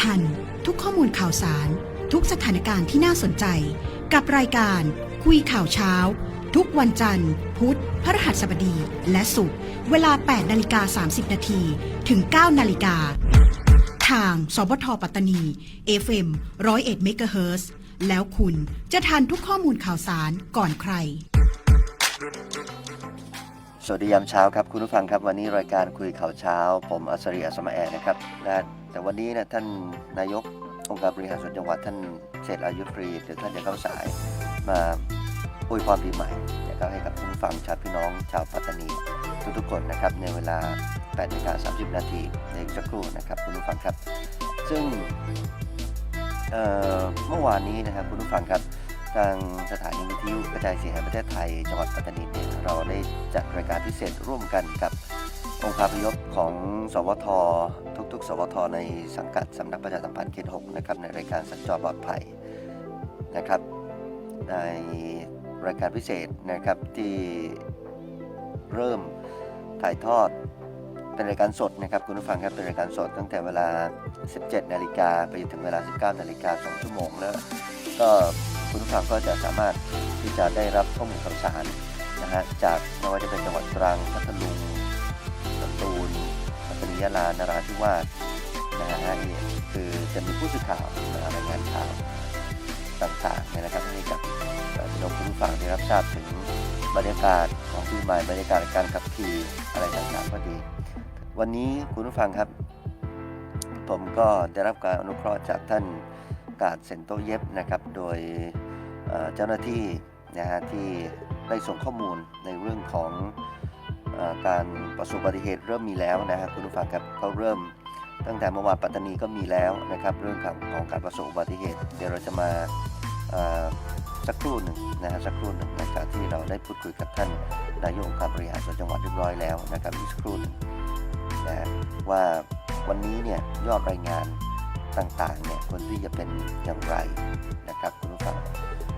ทันทุกข้อมูลข่าวสาร ทุกสถานการณ์ที่น่าสนใจ กับรายการคุยข่าวเช้า ทุกวันจันทร์ พุธพฤหัสบดีและศุกร์เวลา 8 นาฬิกา 30 นาทีถึง 9 นาฬิกา ทาง สบทปัตตานี FM 101เมกะเฮิร์แล้วคุณจะทันทุกข้อมูลข่าวสารก่อนใคร สวัสดียามเช้าครับ คุณผู้ฟังครับ วันนี้รายการคุยข่าวเช้า ผมอัศริอัศมาแอนะครับนะแต่วันนี้นะท่านนายกองค์การบริหารส่วนจังหวัดท่านเศรษฐอายุฟรีเดี๋ยวท่านจะเข้าสายมาอวยพรปีใหม่นะครับให้กับคุณผู้ฟังชาวพี่น้องชาวปัตตานีทุกๆคนนะครับในเวลา 8นาฬิกา30 นาทีในสักครู่นะครับคุณผู้ฟังครับ ซึ่งเมื่อวานนี้นะครับคุณผู้ฟังครับทางสถานีวิทยุกระจายเสียงแห่งประเทศไทย จังหวัดปัตตานีเราได้จัดรายการพิเศษร่วมกันกับองค์คาพยพของสวท ทุกๆ สวท ในสังกัดสำนักประชาสัมพันธ์เขต6นะครับในรายการสัญจรปลอดภัยนะครับ ในรายการพิเศษนะครับที่เริ่มถ่ายทอด เป็นรายการสดนะครับคุณผู้ฟังครับเป็นรายการสดตั้งแต่เวลา 17 นาฬิกาไปจนถึงเวลา 19 นาฬิกา 2 ชั่วโมงแล้ว ก็คุณผู้ฟังก็จะสามารถที่จะได้รับข้อมูลข่าวสารนะฮะจากไม่ว่าจะเป็นจังหวัดตรังพัทลุงสตูลปัตตานียะลานราธิวาสนะฮะนี่คือจะมีผู้สื่อข่าวรายงานข่าวต่างๆเนี่ยนะครับให้กับเอ่อพี่น้องคุณผู้ฟังได้รับทราบถึงบรรยากาศของปีใหม่บรรยากาศการขับขี่อะไรต่างๆก็ดี วันนี้คุณผู้ฟังครับ ผมก็ได้รับการอนุเคราะห์จากท่านกาดเซนโตเย็บนะครับ โดยเจ้าหน้าที่นะฮะที่ได้ส่งข้อมูลในเรื่องของอการประสบอุบัติเหตุเริ่มมีแล้วนะฮะคุณผู้ฟังครับเขาเริ่มตั้งแต่เมื่อวานปัตตานีก็มีแล้วนะครับ เรื่องของของการประสบอุบัติเหตุ เดี๋ยวเราจะมาสักครู่หนึ่งนะฮะสักครู่หนึ่งหลังจากที่เราได้พูดคุยกับท่านนายกองค์การบริหารส่วนจังหวัดเรียบร้อยแล้วนะครับอีกสักครู่หนึ่ง นะฮะว่าวันนี้เนี่ยยอดรายงานต่างๆเนี่ยคนที่จะเป็นอย่างไรนะครับคุณผู้ฟัง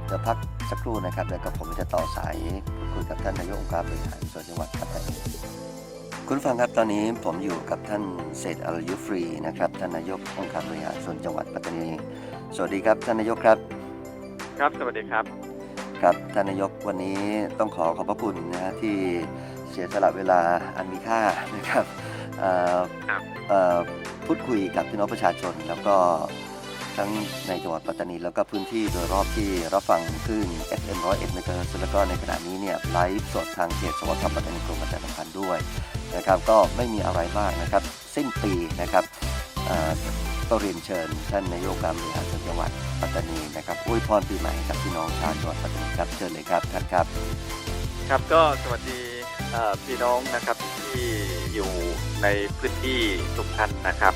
เดี๋ยวพักสักครู่นะครับแล้วก็ผมจะต่อสายพูดคุยกับท่านนายกองค์การบริหารส่วนจังหวัดปัตตานีคุณผู้ฟังครับตอนนี้ผมอยู่กับท่านเศรษฐ์อรยุฟรีนะครับท่านนายกองค์การบริหารส่วนจังหวัดปัตตานีสวัสดีครับท่านนายกครับ ครับสวัสดีครับครับท่านนายกวันนี้ต้องขอขอบพระคุณนะฮะที่เสียสละเวลาอันมีค่านะครับ เอ่อครับเอ่อพูดคุยกับพี่น้องประชาชน แล้วก็ทั้งในจังหวัดปัตตานีแล้วก็พื้นที่โดยรอบที่รับฟังคลื่น FM 101เมกะเฮิรตซ์แล้วก็ในขณะนี้เนี่ยไลฟ์สดทางเพจสวทปัตตานีกรมประชาสัมพันธ์ด้วยนะครับก็ไม่มีอะไรมากนะครับสิ้นปีนะครับเอ่อก็เรียนเชิญท่านนายกการบริหารส่วนจังหวัดปัตตานีนะครับอวยพรปีใหม่ให้กับพี่น้องชาวจังหวัดปัตตานีครับเชิญเลยครับท่านครับ ครับก็สวัสดีเอ่อพี่น้องนะครับที่ อยู่ในพื้นที่ทุกท่านนะครับ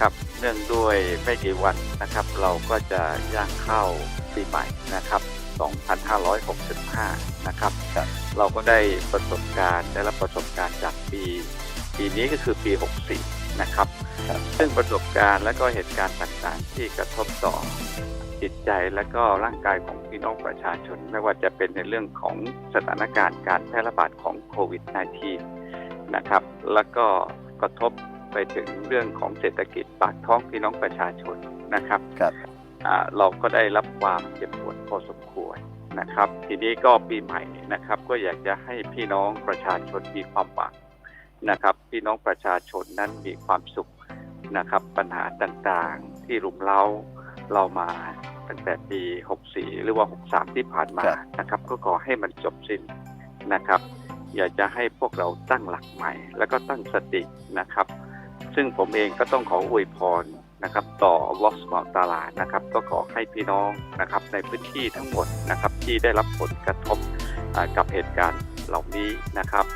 ครับเนื่องด้วยไม่กี่วันนะครับ เราก็จะย่างเข้าปีใหม่นะครับ 2565 นะครับครับเราก็ได้ประสบการณ์ได้รับประสบการณ์จากปี ปีนี้ก็คือปี 64 นะครับครับ ซึ่งประสบการณ์และก็เหตุการณ์ต่างๆ ที่กระทบต่อจิตใจและก็ร่างกายของพี่น้องประชาชน ไม่ว่าจะเป็นในเรื่องของสถานการณ์การแพร่ระบาดของโควิด -19 นะครับ แล้วก็กระทบไปถึงเรื่องของเศรษฐกิจปากท้องพี่น้องประชาชนนะครับครับอ่าเราก็ได้รับความเจ็บปวดพอสมควรนะครับ ทีนี้ก็ปีใหม่นะครับ ก็อยากจะให้พี่น้องประชาชนมีความหวังนะครับ พี่น้องประชาชนนั้นมีความสุขนะครับ ปัญหาต่างๆที่รุมเร้าเรามาตั้งแต่ปี 64 หรือว่า 63 ที่ผ่านมาครับนะครับ ก็ขอให้มันจบสิ้นนะครับ อยากจะให้พวกเราตั้งหลักใหม่ แล้วก็ตั้งสตินะครับ ซึ่งผมเองก็ต้องขออวยพรนะครับ ต่อลอสมอตาลานะครับ ก็ขอให้พี่น้องนะครับในพื้นที่ทั้งหมดนะครับที่ได้รับผลกระทบกับเหตุการณ์เหล่านี้นะครับ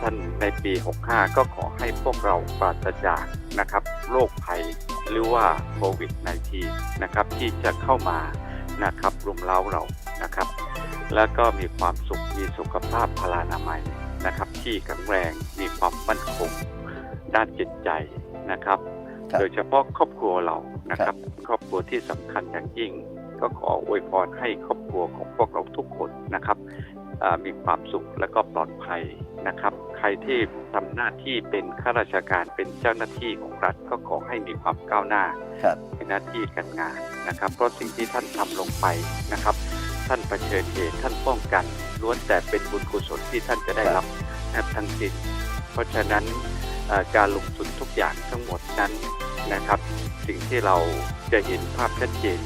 ท่านในปี 65 ก็ขอให้พวกเราปราศจากนะครับโรคภัยหรือว่าโควิด -19 นะครับที่จะเข้ามานะครับรุมเร้าเรานะครับ แล้วก็มีความสุขมีสุขภาพพลานามัยนะครับ ที่แข็งแรงมีความมั่นคงด้านจิตใจนะครับครับโดยเฉพาะครอบครัวเรานะครับ ครอบครัวที่สำคัญอย่างยิ่ง ก็ขออวยพรให้ครอบครัวของพวกเราทุกคนนะครับอ่ามีความสุขและก็ปลอดภัยนะครับ ใครที่ทำหน้าที่เป็นข้าราชการเป็นเจ้าหน้าที่ของรัฐก็ขอให้มีความก้าวหน้าครับในหน้าที่การงานนะครับ เพราะสิ่งที่ท่านทำลงไปนะครับ ท่านเผชิญเหตุท่านป้องกันล้วนแต่เป็นบุญกุศลที่ท่านจะได้รับนะครับทั้งสิ้นเพราะฉะนั้นเอ่อการลงทุนทุกอย่างทั้งหมดนั้นนะครับ สิ่งที่เราจะเห็นภาพชัดเจน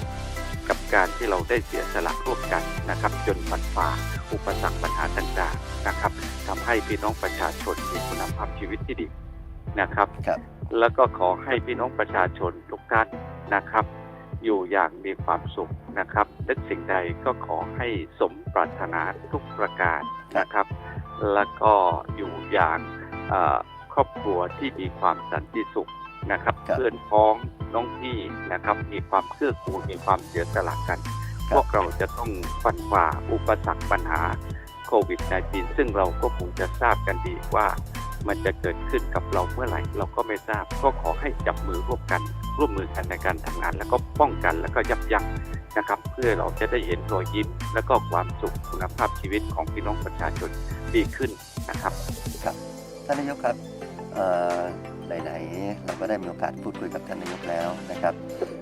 กับการที่เราได้เสียสละร่วมกันนะครับ จนฝันฝ่าอุปสรรคปัญหาต่างๆนะครับทำให้พี่น้องประชาชนมีคุณภาพชีวิตที่ดีนะครับครับแล้วก็ขอให้พี่น้องประชาชนทุกท่านนะครับ อยู่อย่างมีความสุขนะครับนึกสิ่งใดก็ขอให้สมปรารถนาทุกประการนะครับ แล้วก็อยู่อย่างเอ่อครอบครัวที่มีความสันติสุขนะครับครับ เพื่อนพ้องน้องพี่นะครับ มีความเกื้อกูลมีความเสียสละกันครับพวกเราจะต้องฟันฝ่าอุปสรรคปัญหาโควิด -19 ซึ่งเราก็คงจะทราบกันดีว่า มันจะเกิดขึ้นกับเราเมื่อไหร่ เราก็ไม่ทราบ ก็ขอให้จับมือร่วมกันร่วมมือกันในการทำงาน แล้วก็ป้องกันแล้วก็ยับยั้งนะครับ เพื่อเราจะได้เห็นรอยยิ้ม และก็ความสุขคุณภาพชีวิตของพี่น้องประชาชนดีขึ้นนะครับท่านนายกครับไหนๆเราก็ได้มีโอกาสพูดคุยกับท่านนายกแล้วนะครับ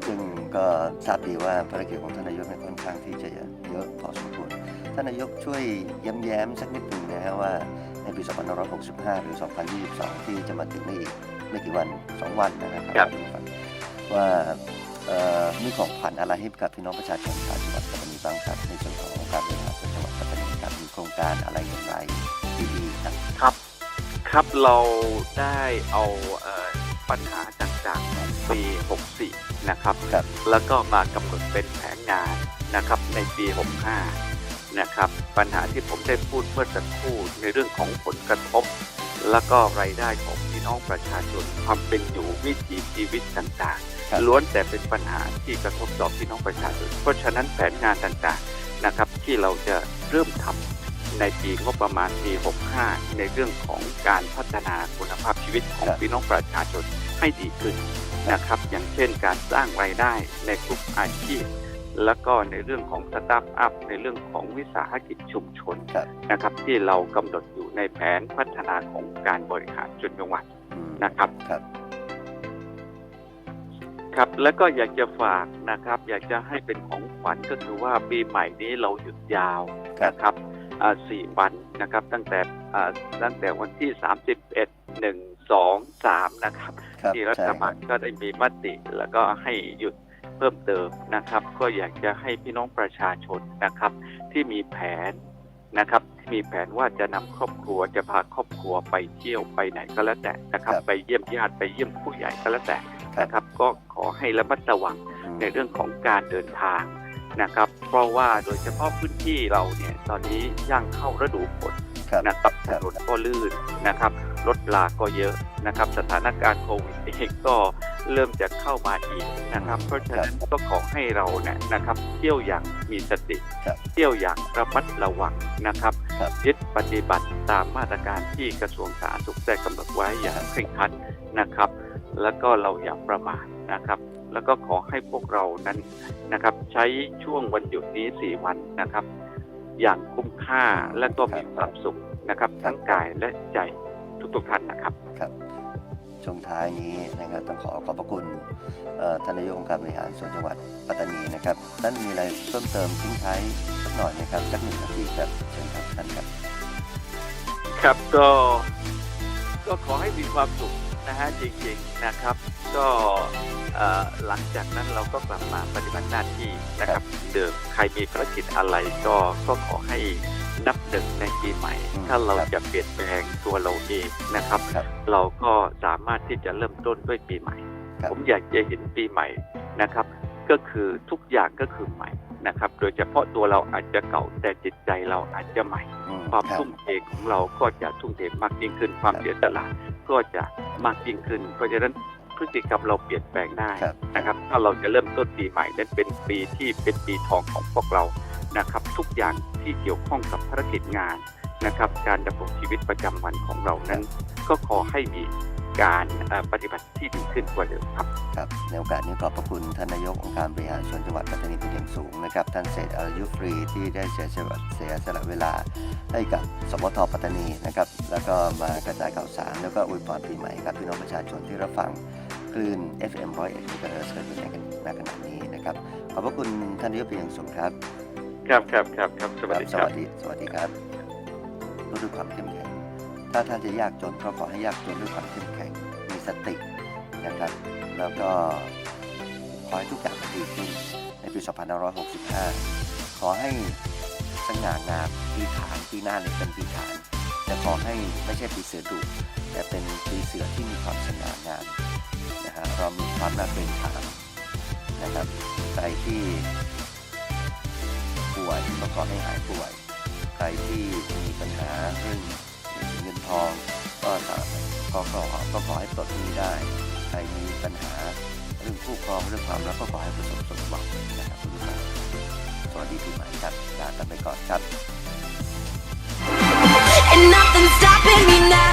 ซึ่งก็ทราบดีว่าภารกิจของท่านนายกเนี่ยค่อนข้างที่จะเยอะพอสมควรท่านนายกช่วยย้ำๆสักนิดหนึ่งนะฮะว่า ในปี 2565 หรือ 2022 ที่จะมาถึงในอีกไม่กี่วัน 2 วันนะครับครับว่าเอ่อมีของขวัญอะไรให้กับพี่น้องประชาชนชาวจังหวัดปัตตานีบ้างครับในส่วนของการบริหารส่วนจังหวัดปัตตานีครับมีโครงการอะไรอย่างไรดีๆครับครับ ครับเราได้เอาเอ่อปัญหาต่างๆของปี 64 นะครับครับ แล้วก็มากำหนดเป็นแผนงานนะครับในปี 65 นะครับ ปัญหาที่ผมได้พูดเมื่อสักครู่ในเรื่องของผลกระทบ แล้วก็รายได้ของพี่น้องประชาชนความเป็นอยู่วิถีชีวิตต่างครับๆล้วนแต่เป็นปัญหาที่กระทบต่อพี่น้องประชาชน เพราะฉะนั้นแผนงานต่างๆนะครับที่เราจะเริ่มทำในปีงบประมาณปี 65 ในเรื่องของการพัฒนาคุณภาพชีวิตของครับพี่น้องประชาชนให้ดีขึ้นนะครับ อย่างเช่นการสร้างรายได้ในกลุ่มอาชีพ แล้วก็ในเรื่องของสตาร์ทอัพในเรื่องของวิสาหกิจชุมชนครับนะครับ ที่เรากำหนดอยู่ในแผนพัฒนาของการบริหารส่วนจังหวัดอืมนะครับครับ ครับแล้วก็อยากจะฝากนะครับ อยากจะให้เป็นของขวัญก็คือว่าปีใหม่นี้เราหยุดยาวครับนะครับอ่าสี่วันนะครับ ตั้งแต่อ่าตั้งแต่วันที่ 31 1 2 3 นะครับครับที่รัฐใช่บาลก็ได้มีมติแล้วก็ให้หยุด เพิ่มเติมนะครับ ก็อยากจะให้พี่น้องประชาชนนะครับ ที่มีแผนนะครับที่มีแผนว่าจะนำครอบครัวจะพาครอบครัวไปเที่ยวไปไหนก็แล้วแต่นะครับครับไปเยี่ยมญาติไปเยี่ยมผู้ใหญ่ก็แล้วแต่ครับนะครับ ก็ขอให้ระมัดระวังอืมในเรื่องของการเดินทางนะครับ เพราะว่าโดยเฉพาะพื้นที่เราเนี่ยตอนนี้ย่างเข้าฤดูฝนครับนะครับคถรับนนก็ลื่นนะครับรถลาก็เยอะนะครับ สถานการณ์โควิดเองก็ เริ่มจะเข้ามาอีกนะครับ เพราะฉะนั้นก็ขอให้เราเนี่ยนะครับ เที่ยวอย่างมีสติครับเที่ยวอย่างระมัดระวังนะครับครับยึดปฏิบัติตามมาตรการที่กระทรวงสาธารณสุขได้กำหนดไว้อย่างเคร่งครัดนะครับ แล้วก็เราอย่าประมาทนะครับ แล้วก็ขอให้พวกเรานั้นนะครับ ใช้ช่วงวันหยุดนี้สี่วันนะครับ อย่างคุ้มค่าและก็มีความสุขนะครับ ทั้งกายและใจทุกๆท่านนะครับครับ ช่วงท้ายนี้นะครับต้องขอขอบพระคุณเอ่อท่านนายกองค์การบริหารส่วนจังหวัดปัตตานีนะครับท่านมีอะไรเพิ่มเติมทิ้งท้ายสักหน่อยไหมครับสักหนึ่งนาทีครับเชิญครับท่านครับ ครับก็ก็ขอให้มีความสุขนะฮะจริงๆนะครับ ก็เอ่อหลังจากนั้นเราก็กลับมาปฏิบัติหน้าที่นะครับเดิมใครมีภารกิจอะไรก็ก็ขอให้ นับหนึ่งในปีใหม่อืมถ้าเราครับจะเปลี่ยนแปลงตัวเราเองนะครับครับ เราก็สามารถที่จะเริ่มต้นด้วยปีใหม่ครับผมอยากจะเห็นปีใหม่นะครับ ก็คือทุกอย่างก็คือใหม่นะครับ โดยเฉพาะตัวเราอาจจะเก่าแต่จิตใจเราอาจจะใหม่อืมความครับทุ่มเทของเราก็จะทุ่มเทมากยิ่งขึ้น ความครับเสียสละก็จะมากยิ่งขึ้น เพราะฉะนั้นพฤติกรรมเราเปลี่ยนแปลงได้ครับนะครับ ถ้าเราจะเริ่มต้นปีใหม่นั้นเป็นปีที่เป็นปีทองของพวกเรานะครับ ทุกอย่าง ที่เกี่ยวข้องกับภารกิจงานนะครับ การดำรงชีวิตประจำวันของเรานั้น ก็ขอให้มีการปฏิบัติที่ดีขึ้นกว่าเดิมครับครับในโอกาสนี้ขอบพระคุณท่านนายกองค์การบริหารส่วนจังหวัดปัตตานีเป็นอย่างสูงนะครับท่านเศรษฐ์อายุฟรีที่ได้เสียสละเสียสละเวลาให้กับสมทปัตตานีนะครับแล้วก็มากระจายข่าวสารแล้วก็อวยพรปีใหม่ครับพี่น้องประชาชนที่รับฟังคลื่น FM 101เมกะเฮิรตซ์กันอยู่ในขณะนี้นะครับขอบพระคุณท่านนายกเป็นอย่างสูงครับ ครับครับครับครับสวัสดีครับ สวัสดี สวัสดีครับรู้ด้วยความเข้มแข็ง ถ้าท่านจะยากจนก็ขอให้ยากจนด้วยความเข้มแข็ง มีสตินะครับ แล้วก็ขอให้ทุกอย่างดีขึ้นในปี 2565 ขอให้สง่างามปีขานปีหน้าเนี่ยเป็นปีขานแต่ขอให้ไม่ใช่ปีเสือดุแต่เป็นปีเสือที่มีความสง่างามนะฮะเรามีความน่าเกรงขามนะครับใครที่ ป่วยก็ขอให้หายป่วย ใครที่มีปัญหาเรื่องเงินทองก็สาก็ขอก็ขอให้ปลดหนี้ได้ ใครมีปัญหาเรื่องคู่ครองเรื่องความรักก็ขอให้ประสบสมหวังนะครับคุณผู้ชมสวัสดีปีใหม่ครับลากันไปก่อนครับ And nothing stops